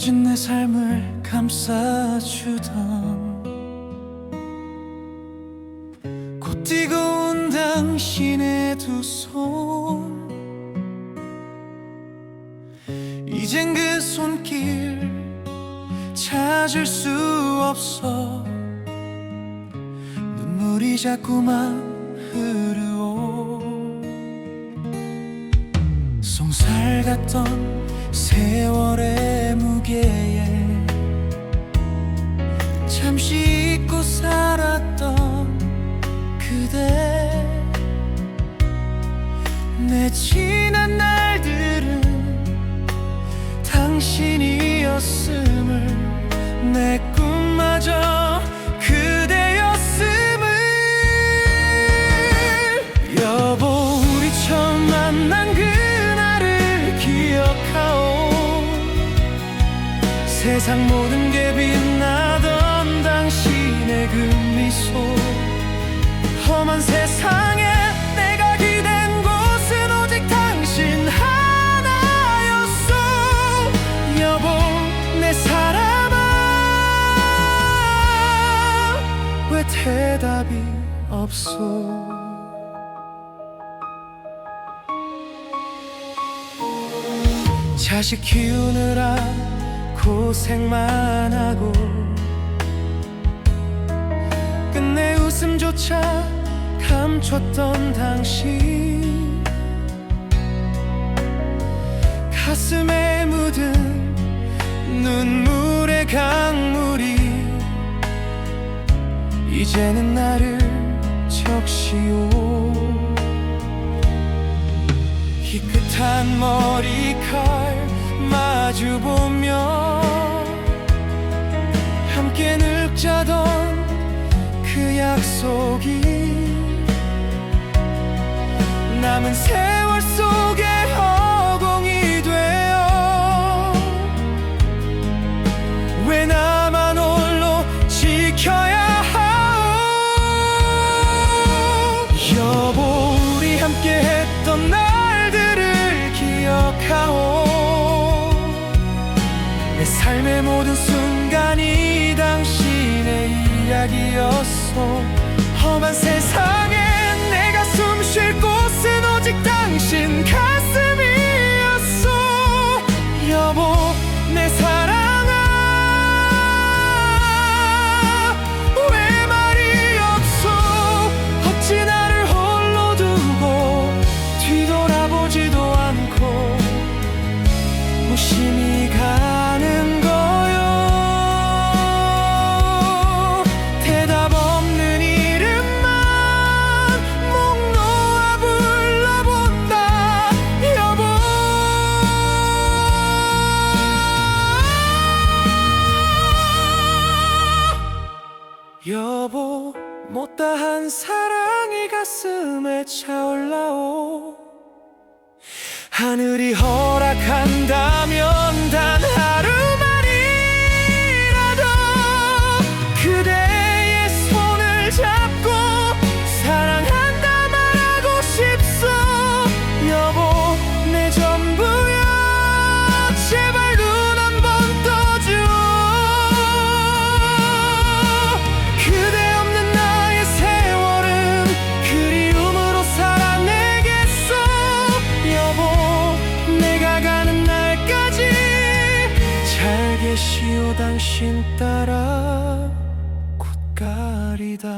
구겨진 내 삶을 감싸주던 곧 뜨거운 당신의 두 손. 이젠 그 손길 찾을 수 없어. 눈물이 자꾸만 흐르오 송살 같던 세월의 무게에 잠시 잊고 살았던 그대. 내 지난 날들은 당신이었음 세상 모든 게 빛나던 당신의 그 미소. 험한 세상에 내가 기댄 곳은 오직 당신 하나였어 여보 내 사람아. 왜 대답이 없어 자식 키우느라 고생만 하고 끝내 웃음조차 감췄던 당신 가슴에 묻은 눈물의 강물이 이제는 나를 적시오. 희끗한 머리칼 마주보며 약속이 남은 세월 속에 허공이 되어 왜 나만 홀로 지켜야 하오? 여보 우리 함께 했던 날들을 기억하오. 내 삶의 모든 순간이 당신 의 이야기였어. 험한 세상에 내가 숨 쉴 곳은 오직 당 여보 못다한 사랑이 가슴에 차올라오. 하늘이 허락한다면 잘 계시오 당신 따라 꽃가리다